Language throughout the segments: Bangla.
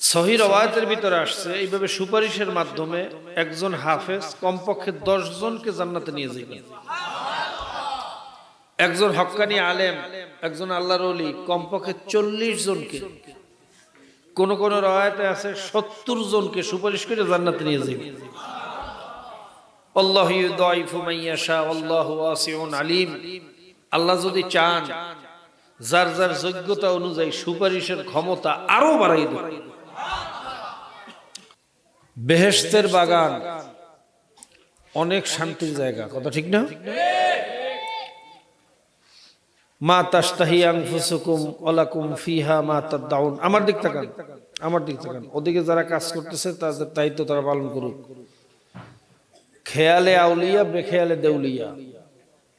সহি রবায়তের ভিতরে আসছে, এইভাবে সুপারিশের মাধ্যমে একজন হাফেজ কমপক্ষে দশ জনকে জান্নাতে নিয়ে যাবে একজন হক্কানি আলেম, একজন আল্লাহর অলি কমপক্ষে চল্লিশ জনকে। কোন কোন রয়াতে আছে সত্তর জনকে সুপারিশ করে জান্নাতে নিয়ে যাবে আল্লাহ মাইয়াশা আল্লাহু ওয়াসিউন আলিম। আল্লাহ যদি চান, যার যার যোগ্যতা অনুযায়ী সুপারিশের ক্ষমতা আরও বাড়াই দেবে। বেহেশতের বাগান। অনেক শান্তির জায়গা, কথা ঠিক না? মা তাস্তাহি আনফুসুকুম ওয়ালাকুম ফিহা মা তাদাউন। আমার দিক তাকান, আমার দিক তাকান। ওদিকে যারা কাজ করতেছে, তাদের দায়িত্ব তারা পালন করুক। খেয়ালে আউলিয়া, বেখেয়ালে দেউলিয়া।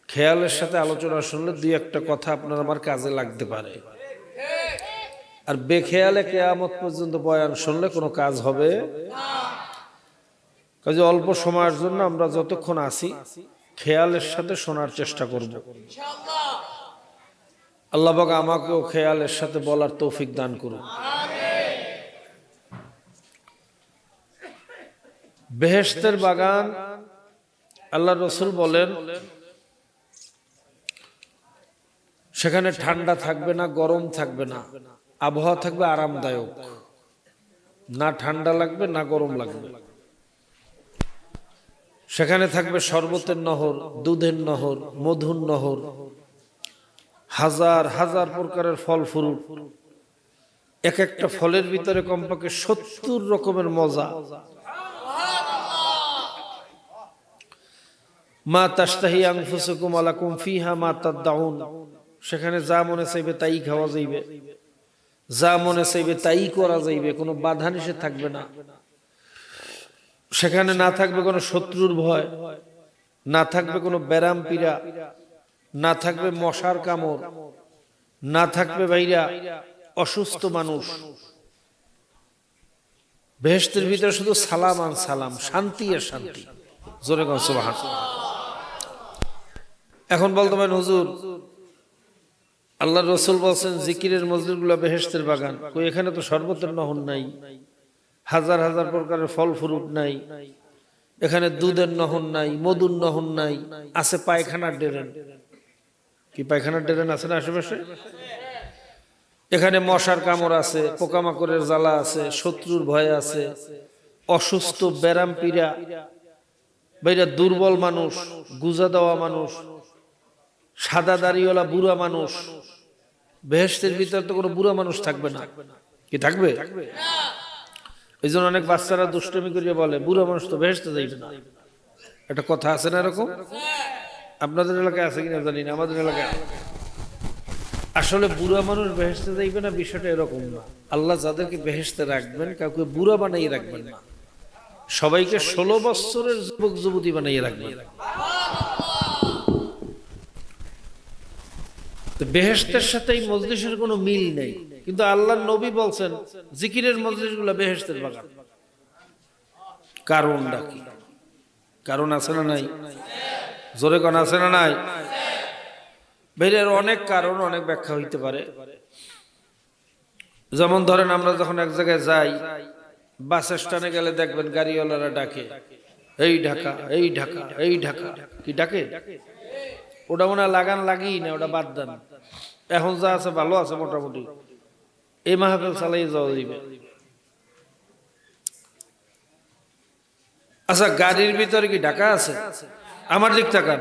খেয়ালের সাথে আলোচনা শুনলে দুই একটা কথা আপনার আমার কাজে লাগতে পারে। আর বেখেয়ালে কেয়ামত পর্যন্ত বয়ান শুনলে কোনো কাজ হবে? কাজে অল্প সময়ের জন্য আমরা যতক্ষণ আসি খেয়ালের সাথে শোনার চেষ্টা করব। আল্লাহ বাবা আমাকেও খেয়ালের সাথে বলার তৌফিক দান করুন। বেহেশতের বাগান, আল্লাহ রসুল বলেন, সেখানে ঠান্ডা থাকবে না, গরম থাকবে না। আবহাওয়া থাকবে আরামদায়ক। না ঠান্ডা লাগবে, না গরম লাগবে। সেখানে থাকবে শরবতের নহর, দুধের নহর, মধুর নহর, হাজার হাজার প্রকারের ফল ফ্রুট এক একটা ফলের ভিতরে কমপক্ষে সত্তর রকমের মজা। মা তাস্তাহি আনফুসুকুম আলাকুম ফিহা মা তাদাউন। সেখানে যা মনে চাইবে তাই খাওয়া যাইবে। যা মনে চাইবে তাই করা যাইবে, কোনো বাধা নিষেধ থাকবে না। সেখানে না থাকবে কোনো শত্রুর ভয়, না থাকবে কোনো ব্যারাম পীড়া, না থাকবে মশার কামড়, না থাকবে ভাইরা অসুস্থ মানুষ। বেহেস্তের ভিতরে শুধু সালাম আর সালাম, শান্তি আর শান্তি। জোরে সুবহান। এখন বলতে পারেন, হুজুর আল্লাহ রসুল বলছেন, জিকিরের মজদুরগুলো বেহেস্তের বাগান। কই, এখানে তো শরবতের নহর নাই। হাজার হাজার প্রকারের ফল ফ্রুট নাই। এখানে দুধের নহর নাই, মধুর নহর নাই, আছে পায়খানার ডেরেন। কি পায়খানার ডেরেন আছে না আশেপাশে? এখানে মশার কামড় আছে, পোকামাকড়ের জ্বালা আছে, শত্রুর ভয় আছে, অসুস্থ, ব্যারাম পীড়া, বাইরা দুর্বল মানুষ, গুজা দেওয়া মানুষ সাদা দাড়িওয়ালা বুড়া মানুষ। বেহেস্তের ভিতরে তো কোনো বুড়া মানুষ থাকবে না। কি থাকবে? এই জন্য অনেক বাচ্চারা দুষ্টমি করিয়ে বলে, বুড়া মানুষ তো বেহেস্তে যাইবে না। একটা কথা আছে না এরকম? আপনাদের এলাকায় আছে কিনা জানি না, আমাদের এলাকায় আসলে বুড়া মানুষ বেহেস্তে যাইবে না, বিষয়টা এরকম না। আল্লাহ যাদেরকে বেহেস্তে রাখবেন, কাউকে বুড়া বানাইয়ে রাখবেন না। সবাইকে ষোলো বছরের যুবক যুবতী বানাইয়ে রাখবেন। বেহেস্তের সাথে এই মজলিসের কোনো মিল নেই। কিন্তু আল্লাহর নবী বলছেন, জিকিরের মজলিসগুলো বেহেস্তের বাগান। কারণটা কি? কারণ আছে না নাই? জোরে কোন, আছে না নাই? বেরের অনেক কারণ, অনেক ব্যাখ্যা হইতে পারে। যেমন ধরেন আমরা যখন এক জায়গায় যাই, বাস স্ট্যান্ডে গেলে দেখবেন গাড়িওয়ালারা ডাকে, এই ঢাকা এই ঢাকা এই ঢাকা। কি ডাকে? ওটা মনে লাগান লাগিয়ে না, ওটা বাদ দেন। এখন যা আছে ভালো আছে মোটামুটি। এই মাহফিল চালাই যাওয়া দিবে আচ্ছা গাড়ির ভিতরে কি ঢাকা আছে? আমার দিক তাকান।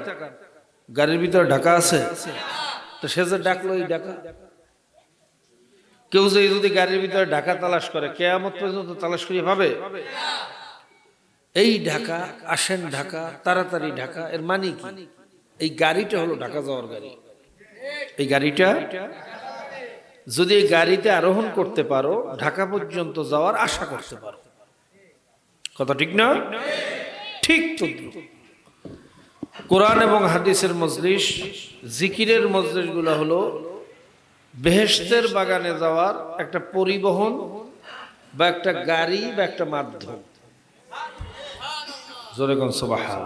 গাড়ির ভিতরে ঢাকা আছে? তো সে যে ডাকলো, এই ঢাকা। কেউ যে যদি গাড়ির ভিতরে ঢাকা তালাশ করে, কেয়ামত পর্যন্ত তালাশ করিয়ে পাবে? এই ঢাকা, আসেন ঢাকা, তাড়াতাড়ি ঢাকা, এর মানে কি? এই গাড়িটা হলো ঢাকা যাওয়ার গাড়ি। এই গাড়িটা যদি এই গাড়িতে আরোহণ করতে পারো, ঢাকা পর্যন্ত যাওয়ার আশা করতে পারো। কথা ঠিক না? ঠিক কোরআন এবং হাদিসের মজলিস, জিকিরের মজলিসগুলো হলো বেহেস্তের বাগানে যাওয়ার একটা পরিবহন বা একটা গাড়ি বা একটা মাধ্যম। জোরে কোন সুবহান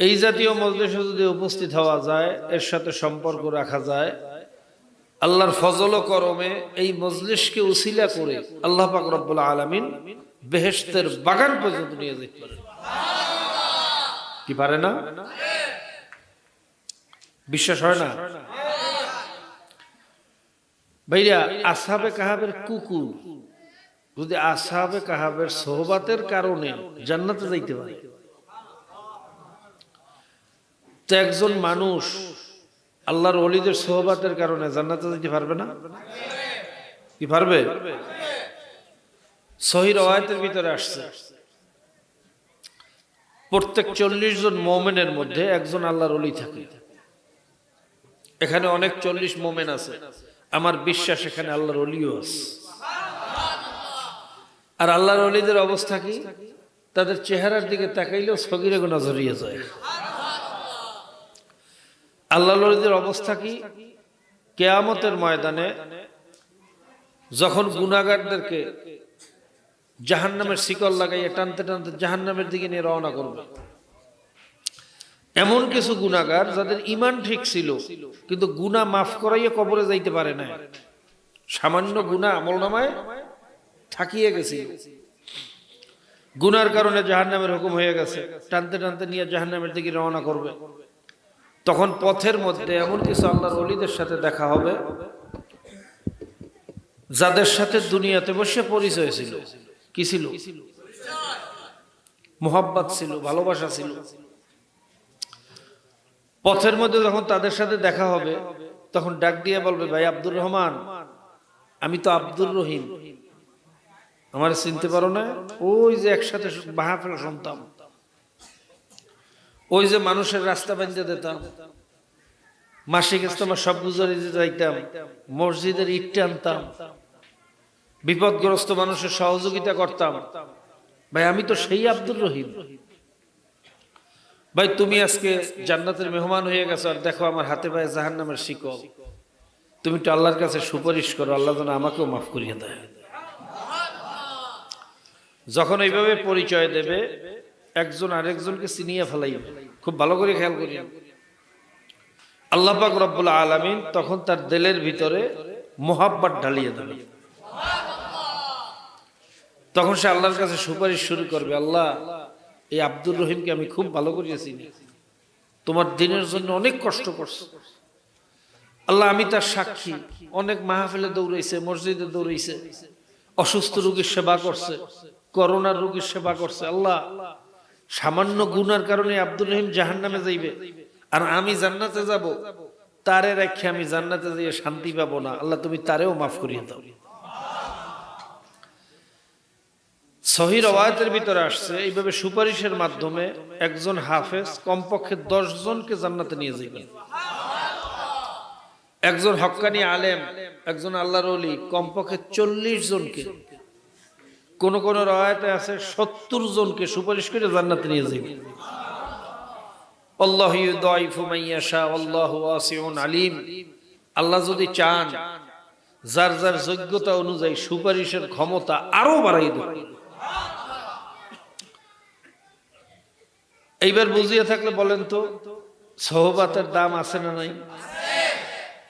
এই জাতীয় মজলিসে যদি উপস্থিত হওয়া যায়, এর সাথে সম্পর্ক রাখা যায়, আল্লাহর ফজল করমে এই মজলিসকে উসিলা করে আল্লাহ পাক রব্বুল আলামিন বেহেশতের বাগান পর্যন্ত নিয়ে যেতে পারে কি পারে না? বিশ্বাস হয় না? ভাইরা, আসাবে কাহাবের কুকুর যদি আসাবে কাহাবের সোহবাতের কারণে জান্নাতে যাইতে পারে তো একজন মানুষ আল্লাহর অলিদের সোহবাতের কারণে জান্নাতে যেতে পারবে না? কি পারবে? সহির ওয়ায়তের ভিতরে আসছে। প্রত্যেক চল্লিশ জন মোমেনের মধ্যে একজন আল্লাহর অলি থাকে। এখানে অনেক চল্লিশ মোমেন আছে। আমার বিশ্বাস এখানে আল্লাহর অলিও আছে। আর আল্লাহর অলিদের অবস্থা কি? তাদের চেহারার দিকে তাকাইলেও সগিরে গোনা জড়িয়ে যায়। আল্লাহ অলিদের অবস্থা কি? কেয়ামতের ময়দানে যখন গুনাগারদেরকে জাহান্নামের শিকল লাগাইয়া টানতে টানতে জাহান্নামের দিকে নিয়ে রওনা করবে। এমন কিছু গুনাগার যাদের ইমান ঠিক ছিল, কিন্তু গুনা মাফ করাইয়া কবরে যাইতে পারে না সামান্য গুনা আমল নামায় থাকিয়ে গেছে গুনার কারণে জাহান্নামের হুকুম হয়ে গেছে। টানতে টানতে নিয়ে জাহান্নামের দিকে রওনা করবে। তখন পথের মধ্যে এমন কিছু আল্লাহর অলিদের সাথে দেখা হবে, যাদের সাথে দুনিয়াতে বসে পরিচয় ছিল। কি ছিল? মোহাব্বত ছিল, ভালোবাসা ছিল। পথের মধ্যে যখন তাদের সাথে দেখা হবে, তখন ডাক দিয়ে বলবে, ভাই আব্দুর রহমান, আমি তো আব্দুর রহিম। আমার চিনতে পারো না? ওই যে একসাথে মাহফিল শুনতাম। ওই যে মানুষের রাস্তা বেঁধে দিতাম। মাসিক ইস্তমা সব গুজারি যাইতাম। মসজিদের ইটটা আনতাম। বিপদগ্রস্ত মানুষের সহযোগিতা করতাম। ভাই, আমি তো সেই আব্দুর রহিম। ভাই, তুমি আজকে জান্নাতের মেহমান হয়ে গেছো আর দেখো আমার হাতে পায়ে জাহান নামের শিকল। তুমি একটু আল্লাহর কাছে সুপারিশ করো, আল্লাহ যেন আমাকেও মাফ করিয়ে দেয়। যখন এইভাবে পরিচয় দেবে একজন আরেকজনকে চিনিয়ে ফেলাইবে খুব ভালো করে খেয়াল করি আল্লাহ পাক রব্বুল আলামিন তখন তার দিলের ভিতরে মোহাব্বত ঢালিয়ে দেবে তখন সে আল্লাহর কাছে সুপারিশ শুরু করবে, আল্লাহ, এই আব্দুর রহিমকে আমি খুব ভালো করিয়েছি তোমার দিনের জন্য অনেক কষ্ট করছে। আল্লাহ, আমি তার সাক্ষী। অনেক মাহফিলে দৌড়াইছে, মসজিদে দৌড়াইছে। অসুস্থ রোগীর সেবা করছে, করোনার রোগীর সেবা করছে। আল্লাহ সামান্য গুনার কারণে আব্দুর রহিম জাহান নামে যাইবে। আর আমি জান্নাতে যাব, তারে রেখে আমি জান্নাতে যাইয়ে শান্তি পাবো না। আল্লাহ, তুমি তারেও মাফ করিয়ে দাও। সহি রওয়ায়তের ভিতরে আসছে, এইভাবে সুপারিশের মাধ্যমে একজন হাফেজ কমপক্ষে দশ জনকে জান্নাতে নিয়ে যাবে একজন হক্কানি আলেম, একজন আল্লাহর অলি কমপক্ষে চল্লিশ জনকে কোন কোন রয়াতে আছে সত্তর জনকে সুপারিশ করে জান্নাতে নিয়ে যাবে আল্লাহ ইউদাইফু মাইয়াশা আল্লাহু আলিম। আল্লাহ যদি চান, যার যার যোগ্যতা অনুযায়ী সুপারিশের ক্ষমতা আরও বাড়াই দেবে। এইবার বুঝিয়ে থাকলে বলেন তো, সহবাতের দাম আছে না নাই?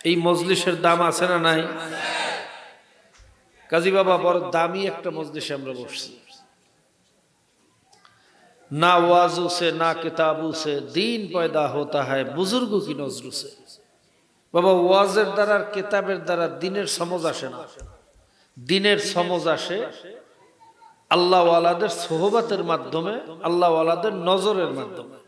এই মজলিসের দাম আছে না নাই? কাজী বাবা, বড় দামি একটা মজলিসে আমরা বসছি। না ওয়াজু সে, না কিতাবু সে, দিন পয়দা হতা হয় বুজুর্গ কি নজরু সে। বাবা, ওয়াজের দ্বারা আর কেতাবের দ্বারা দিনের সমজ আসে না। দিনের সমজ আসে আল্লাহওয়ালাদের সোহবাতের মাধ্যমে, আল্লাহওয়ালাদের নজরের মাধ্যমে।